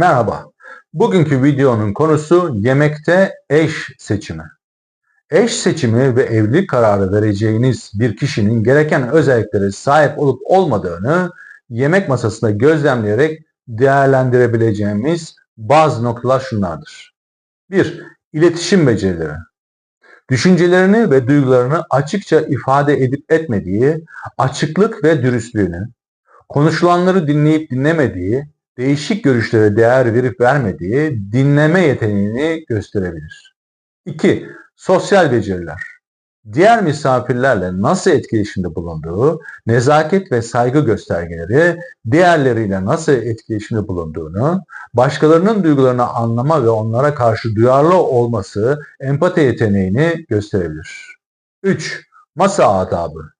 Merhaba. Bugünkü videonun konusu yemekte eş seçimi. Eş seçimi ve evlilik kararı vereceğiniz bir kişinin gereken özelliklere sahip olup olmadığını yemek masasında gözlemleyerek değerlendirebileceğimiz bazı noktalar şunlardır. 1. İletişim becerileri. Düşüncelerini ve duygularını açıkça ifade edip etmediği, açıklık ve dürüstlüğünü, konuşulanları dinleyip dinlemediği, değişik görüşlere değer verip vermediği dinleme yeteneğini gösterebilir. 2. Sosyal beceriler. Diğer misafirlerle nasıl etkileşimde bulunduğu, nezaket ve saygı göstergeleri, diğerleriyle nasıl etkileşimde bulunduğunu, başkalarının duygularını anlama ve onlara karşı duyarlı olması empati yeteneğini gösterebilir. 3. Masa adabı.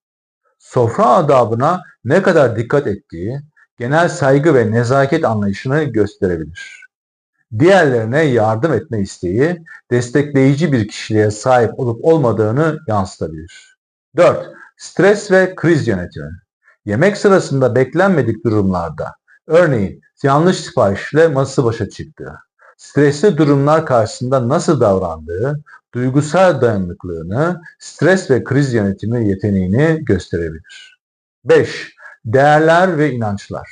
Sofra adabına ne kadar dikkat ettiği, genel saygı ve nezaket anlayışını gösterebilir. Diğerlerine yardım etme isteği, destekleyici bir kişiliğe sahip olup olmadığını yansıtabilir. 4. Stres ve kriz yönetimi. Yemek sırasında beklenmedik durumlarda, örneğin yanlış siparişle masası başa çıktığı, stresli durumlar karşısında nasıl davrandığı, duygusal dayanıklılığını, stres ve kriz yönetimi yeteneğini gösterebilir. 5. Değerler ve inançlar.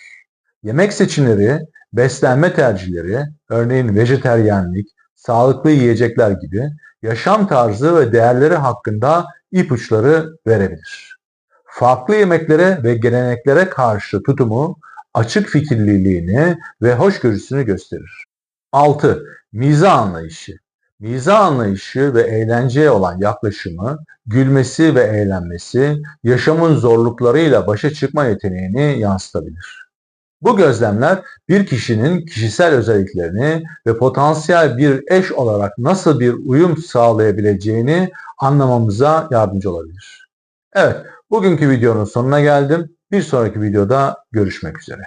Yemek seçimleri, beslenme tercihleri, örneğin vejeteryenlik, sağlıklı yiyecekler gibi yaşam tarzı ve değerleri hakkında ipuçları verebilir. Farklı yemeklere ve geleneklere karşı tutumu açık fikirliliğini ve hoşgörüsünü gösterir. 6. Mizah anlayışı. Mizah anlayışı ve eğlenceye olan yaklaşımı, gülmesi ve eğlenmesi, yaşamın zorluklarıyla başa çıkma yeteneğini yansıtabilir. Bu gözlemler bir kişinin kişisel özelliklerini ve potansiyel bir eş olarak nasıl bir uyum sağlayabileceğini anlamamıza yardımcı olabilir. Evet, bugünkü videonun sonuna geldim. Bir sonraki videoda görüşmek üzere.